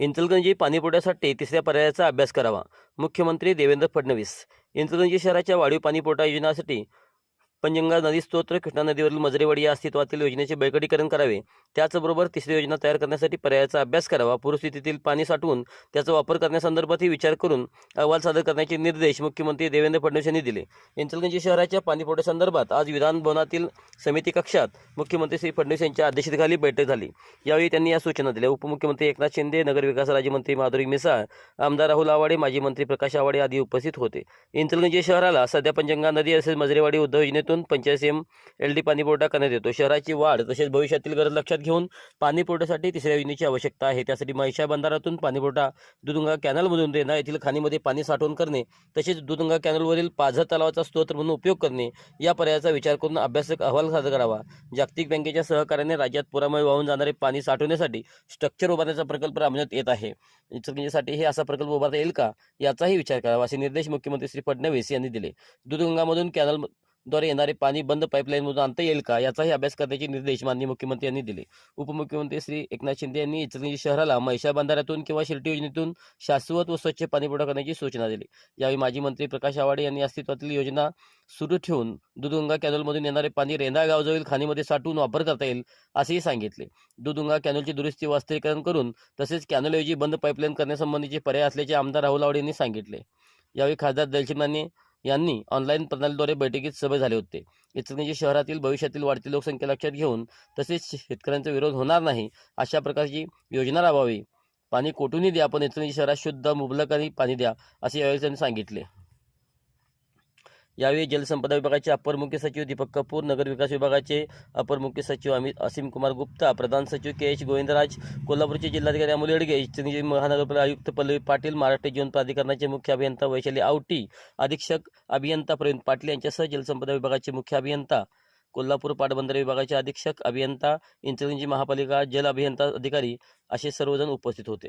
इंचलगंजी पाणीपुरवठ्यासाठी तिसऱ्या पर्यायाचा अभ्यास करावा. मुख्यमंत्री देवेंद्र फडणवीस. इंचलगंजी शहराच्या वाढीव पाणीपुरवठा योजनासाठी पंचगंगा नदी स्तोत्र कृष्णा नदीवरील मजरेवाडी या अस्तित्वातील योजनेचे बळकटीकरण करावे. त्याचबरोबर तिसरी योजना तयार करण्यासाठी पर्यायाचा अभ्यास करावा. पूरस्थितीतील पाणी साठवून त्याचा वापर करण्यासंदर्भातही विचार करून अहवाल सादर करण्याचे निर्देश मुख्यमंत्री देवेंद्र फडणवीस यांनी दिले. इंचलगंजी शहराच्या पाणीपुरवठ्यासंदर्भात आज विधानभवनातील समिती कक्षात मुख्यमंत्री श्री फडणवीस यांच्या अध्यक्षतेखाली बैठक झाली. यावेळी त्यांनी या सूचना दिल्या. उपमुख्यमंत्री एकनाथ शिंदे नगरविकास राज्यमंत्री माधुरी मिसाळ आमदार राहुल आवाडे माजी मंत्री प्रकाश आवाडे आदी उपस्थित होते. इंचलगंजी शहराला सध्या पंचगंगा नदी असेल मजरेवाडी उद्धव योजनेतून पंचायत एम एल डी पाणीपुरवठा करण्यात येतो. शहराची वाढ तसेच भविष्यातील गरज लक्षात घेऊन पाणीपुरवठ्यासाठी तिसऱ्या योजनेची आवश्यकता आहे. त्यासाठी महिषा बंधारातून पाणीपुरवठा दुदुंगा कॅनलमधून रेणा येथील खाणीमध्ये पाणी साठवण करणे तसेच दुदुंगा कॅनलवरील पाझर तलावाचा स्त्रोत म्हणून उपयोग करणे या पर्यायाचा विचार करून अभ्यासक अहवाल सादर करावा. जागतिक बँकेच्या सहकार्याने राज्यात पुरामुळे वाहून जाणारे पाणी साठवण्यासाठी स्ट्रक्चर उभारण्याचा प्रकल्प राबवण्यात येत आहे. इचलकरंजीसाठी हे असा प्रकल्प उभारता येईल का? याचाही विचार करावा असे निर्देश मुख्यमंत्री श्री फडणवीस यांनी दिले. दूधगंगामधून कॅनल द्वारे येणारे पाणी बंद पाईपलाईनमधून आणता येईल का? याचाही अभ्यास करण्याचे निर्देश माननीय मुख्यमंत्री यांनी दिले. उपमुख्यमंत्री श्री एकनाथ शिंदे यांनी इचलकरंजी शहराला महिषा बंधाऱ्यातून किंवा शिर्टी योजनेतून शाश्वत व स्वच्छ पाणी पुरवठा करण्याची सूचना दिली. यावेळी माजी मंत्री प्रकाश आवाडे यांनी अस्तित्वातील योजना सुरू ठेवून दुदुंगा कॅनलमधून येणारे पाणी रेंदा गावजवळील खाणीमध्ये साठवून वापर करता येईल असेही सांगितले. दुदुंगा कॅनलची दुरुस्ती व अस्थिरीकरण करून तसेच कॅनलऐवजी बंद पाईपलाईन करण्यासंबंधीचे पर्याय असल्याचे आमदार राहुल आवडे यांनी सांगितले. यावेळी खासदार दलचिमाने यांनी ऑनलाईन प्रणालीद्वारे बैठकीत सभे झाले होते. इचलकरंजी शहरातील भविष्यातील वाढती लोकसंख्या लक्षात घेऊन तसेच शेतकऱ्यांचा विरोध होणार नाही अशा प्रकारची योजना राबवावी. पाणी कोठूनही द्या पण इचलकरंजी शहरात शुद्ध मुबलक आणि पाणी द्या असे यावेळी त्यांनी सांगितले. यावेळी जलसंपदा विभागाचे अपर मुख्य सचिव दीपक कपूर नगर विकास विभागाचे अपर मुख्य सचिव अमित असीम कुमार गुप्ता प्रधान सचिव के एच गोविंदराज कोल्हापूरचे जिल्हाधिकारी अमोल येडगे इचलकरंजी महानगरपालिका आयुक्त पल्लवी पाटील महाराष्ट्र जीवन प्राधिकरणाचे मुख्य अभियंता वैशाली आवटी अधीक्षक अभियंता प्रवीण पाटील यांच्यासह जलसंपदा विभागाचे मुख्य अभियंता कोल्हापूर पाटबंधारे विभागाचे अधीक्षक अभियंता इंचलकरंजी महापालिका जल अभियंता अधिकारी असे सर्वजण उपस्थित होते.